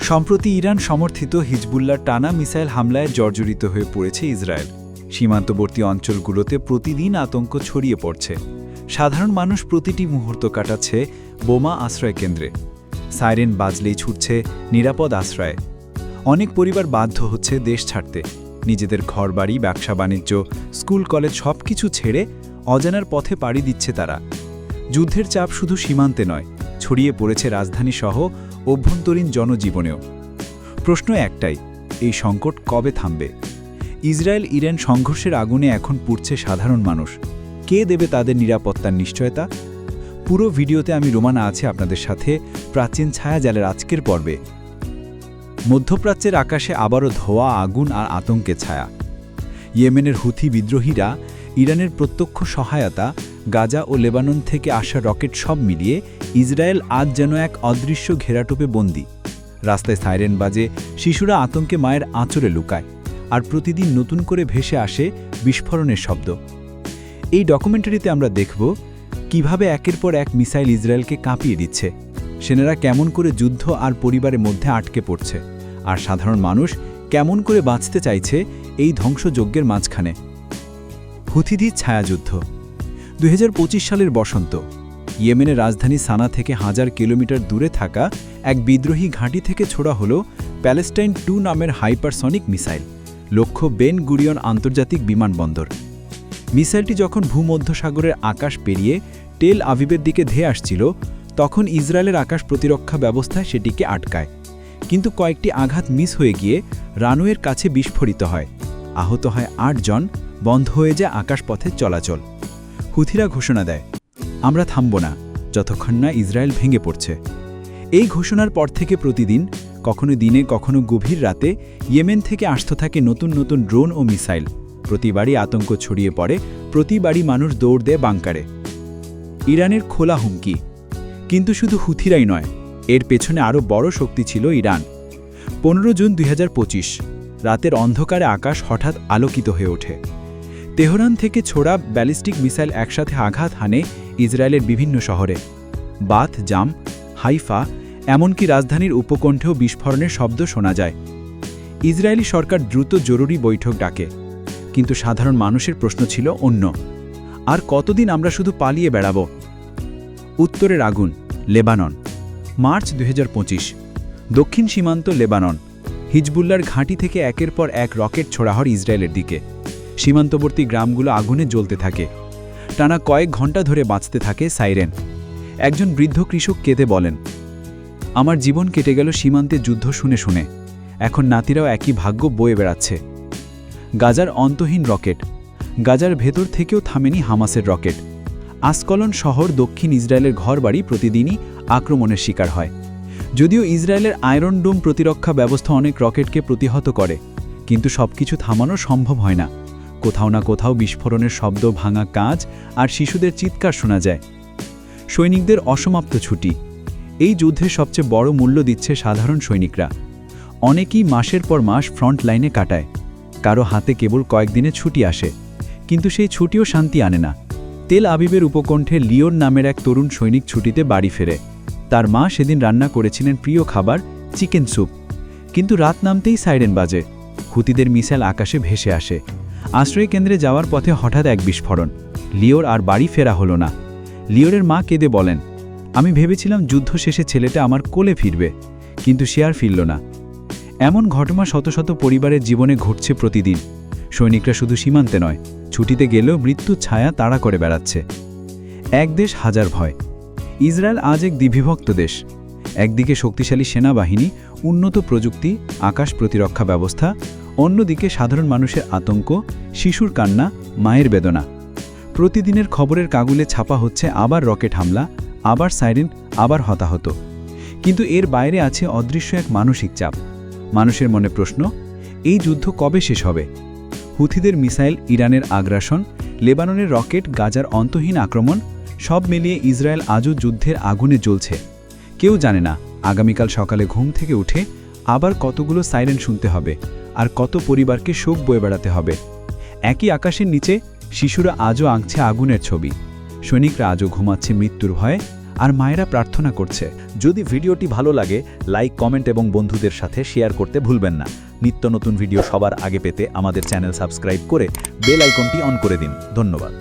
সম্প্রতি ইরান সমর্থিত হিজবুল্লার টানা মিসাইল হামলায় জর্জরিত হয়ে পড়েছে ইসরায়েল। সীমান্তবর্তী অঞ্চলগুলোতে প্রতিদিন আতঙ্ক ছড়িয়ে পড়ছে। সাধারণ মানুষ প্রতিটি মুহূর্ত কাটাচ্ছে বোমা আশ্রয় কেন্দ্রে। সাইরেন বাজলেই ছুটছে নিরাপদ আশ্রয়ে। অনেক পরিবার বাধ্য হচ্ছে দেশ ছাড়তে। নিজেদের ঘরবাড়ি, ব্যবসা বাণিজ্য, স্কুল, কলেজ সব কিছু ছেড়ে অজানার পথে পাড়ি দিচ্ছে তারা। যুদ্ধের চাপ শুধু সীমান্তে নয় ছড়িয়ে পড়েছে রাজধানী সহ অভ্যন্তরীণ জনজীবনেও। প্রশ্ন একটাই, এই সংকট কবে থামবে? ইসরায়েল ইরান সংঘর্ষের আগুনে এখন পুড়ছে সাধারণ মানুষ। কে দেবে তাদের নিরাপত্তার নিশ্চয়তা? পুরো ভিডিওতে আমি রোমানা আছে আপনাদের সাথে প্রাচীন ছায়া ছায়াজালের আজকের পর্বে। মধ্যপ্রাচ্যের আকাশে আবারও ধোয়া, আগুন আর আতঙ্কের ছায়া। ইয়েমেনের হুথি বিদ্রোহীরা ইরানের প্রত্যক্ষ সহায়তা গাজা ও লেবানন থেকে আসা রকেট সব মিলিয়ে ইসরায়েল আজ যেন এক অদৃশ্য ঘেরাটোপে বন্দী। রাস্তায় সাইরেন বাজে, শিশুরা আতঙ্কে মায়ের আঁচড়ে লুকায়, আর প্রতিদিন নতুন করে ভেসে আসে বিস্ফোরণের শব্দ। এই ডকুমেন্টারিতে আমরা দেখব কীভাবে একের পর এক মিসাইল ইসরায়েলকে কাঁপিয়ে দিচ্ছে। সেনারা কেমন করে যুদ্ধ আর পরিবারের মধ্যে আটকে পড়ছে, আর সাধারণ মানুষ কেমন করে বাঁচতে চাইছে এই ধ্বংসযজ্ঞের মাঝখানে। হুথিদির ছায়াযুদ্ধ দু হাজার পঁচিশ সালের বসন্ত। ইয়েমেনের রাজধানী সানা থেকে হাজার কিলোমিটার দূরে থাকা এক বিদ্রোহী ঘাঁটি থেকে ছোড়া হল প্যালেস্টাইন টু নামের হাইপারসনিক মিসাইল, লক্ষ্য বেন গুরিয়ন আন্তর্জাতিক বিমানবন্দর। মিসাইলটি যখন ভূমধ্যসাগরের আকাশ পেরিয়ে টেল আভিবের দিকে ধেয়ে আসছিল, তখন ইসরায়েলের আকাশ প্রতিরক্ষা ব্যবস্থায় সেটিকে আটকায়। কিন্তু কয়েকটি আঘাত মিস হয়ে গিয়ে রানওয়ের কাছে বিস্ফোরিত হয়। আহত হয় আটজন, বন্ধ হয়ে যায় আকাশপথের চলাচল। হুথিরা ঘোষণা দেয় আমরা থামব না, যতক্ষণ না ইসরায়েল ভেঙে পড়ছে। এই ঘোষণার পর থেকে প্রতিদিন, কখনো দিনে, কখনো গভীর রাতে, ইয়েমেন থেকে আসতে থাকে নতুন নতুন ড্রোন ও মিসাইল। প্রতিবারই আতঙ্ক ছড়িয়ে পড়ে, প্রতিবারই মানুষ দৌড় দেয় বাংকারে। ইরানের খোলা হুমকি। কিন্তু শুধু হুথিরাই নয়, এর পেছনে আরও বড় শক্তি ছিল ইরান। পনেরো জুন দুই হাজার পঁচিশ, রাতের অন্ধকারে আকাশ হঠাৎ আলোকিত হয়ে ওঠে। তেহরান থেকে ছোড়া ব্যালিস্টিক মিসাইল একসাথে আঘাত হানে ইসরায়েলের বিভিন্ন শহরে। বাথ জাম, হাইফা, এমনকি রাজধানীর উপকণ্ঠেও বিস্ফোরণের শব্দ শোনা যায়। ইসরায়েলি সরকার দ্রুত জরুরি বৈঠক ডাকে, কিন্তু সাধারণ মানুষের প্রশ্ন ছিল অন্য। আর কতদিন আমরা শুধু পালিয়ে বেড়াব? উত্তরের আগুন, লেবানন, মার্চ দু হাজার পঁচিশ, দক্ষিণ সীমান্ত লেবানন হিজবুল্লার ঘাঁটি থেকে একের পর এক রকেট ছোড়া হয় ইসরায়েলের দিকে। সীমান্তবর্তী গ্রামগুলো আগুনে জ্বলতে থাকে। টানা কয়েক ঘণ্টা ধরে বাঁচতে থাকে সাইরেন। একজন বৃদ্ধ কৃষক কেঁদে বলেন, আমার জীবন কেটে গেল সীমান্তে যুদ্ধ শুনে শুনে। এখন নাতিরাও একই ভাগ্য বয়ে বেড়াচ্ছে। গাজার অন্তহীন রকেট, গাজার ভেতর থেকেও থামেনি হামাসের রকেট। আসকলন শহর দক্ষিণ ইসরায়েলের ঘরবাড়ি প্রতিদিনই আক্রমণের শিকার হয়। যদিও ইসরায়েলের আয়রন ডোম প্রতিরক্ষা ব্যবস্থা অনেক রকেটকে প্রতিহত করে, কিন্তু সবকিছু থামানো সম্ভব হয় না। কোথাও না কোথাও বিস্ফোরণের শব্দ, ভাঙা কাঁচ আর শিশুদের চিৎকার শোনা যায়। সৈনিকদের অসমাপ্ত ছুটি। এই যুদ্ধের সবচেয়ে বড় মূল্য দিচ্ছে সাধারণ সৈনিকরা। অনেকেই মাসের পর মাস ফ্রন্ট লাইনে কাটায়। কারও হাতে কেবল কয়েকদিনে ছুটি আসে, কিন্তু সেই ছুটিও শান্তি আনে না। তেল আবিবের উপকণ্ঠে লিওর নামের এক তরুণ সৈনিক ছুটিতে বাড়ি ফেরে। তার মা সেদিন রান্না করেছিলেন প্রিয় খাবার, চিকেন স্যুপ। কিন্তু রাত নামতেই সাইরেন বাজে। হুতিদের মিসাইল আকাশে ভেসে আসে। আশ্রয় কেন্দ্রে যাওয়ার পথে হঠাৎ এক বিস্ফোরণ। লিওর আর বাড়ি ফেরা হলো না। লিওরের মা কেঁদে বলেন, আমি ভেবেছিলাম যুদ্ধ শেষে ছেলেটা আমার কোলে ফিরবে, কিন্তু সে আর ফিরল না। এমন ঘটনা শত শত পরিবারের জীবনে ঘটছে প্রতিদিন। সৈনিকরা শুধু সীমান্তে নয়, ছুটিতে গেলেও মৃত্যুর ছায়া তাড়া করে বেড়াচ্ছে। এক দেশ হাজার ভয়। ইসরায়েল আজ এক দ্বিবিভক্ত দেশ। একদিকে শক্তিশালী সেনাবাহিনী, উন্নত প্রযুক্তি, আকাশ প্রতিরক্ষা ব্যবস্থা অন্যদিকে সাধারণ মানুষের আতঙ্ক, শিশুর কান্না, মায়ের বেদনা। প্রতিদিনের খবরের কাগুলে ছাপা হচ্ছে আবার রকেট হামলা, আবার সাইরেন, আবার হতাহত। কিন্তু এর বাইরে আছে অদৃশ্য এক মানসিক চাপ। মানুষের মনে প্রশ্ন, এই যুদ্ধ কবে শেষ হবে? হুথিদের মিসাইল, ইরানের আগ্রাসন, লেবাননের রকেট, গাজার অন্তহীন আক্রমণ, সব মিলিয়ে ইসরায়েল আজও যুদ্ধের আগুনে জ্বলছে। কেউ জানে না, আগামীকাল সকালে ঘুম থেকে উঠে আবার কতগুলো সাইরেন শুনতে হবে আর কত পরিবারকে শোক বয়ে বেড়াতে হবে। একই আকাশের নিচে শিশুরা আজও আঁকছে আগুনের ছবি। সৈনিকরা আজও ঘুমাচ্ছে মৃত্যুর ভয়ে আর মায়েরা প্রার্থনা করছে। যদি ভিডিওটি ভালো লাগে, লাইক, কমেন্ট এবং বন্ধুদের সাথে শেয়ার করতে ভুলবেন না। নিত্য নতুন ভিডিও সবার আগে পেতে আমাদের চ্যানেল সাবস্ক্রাইব করে বেল আইকনটি অন করে দিন। ধন্যবাদ।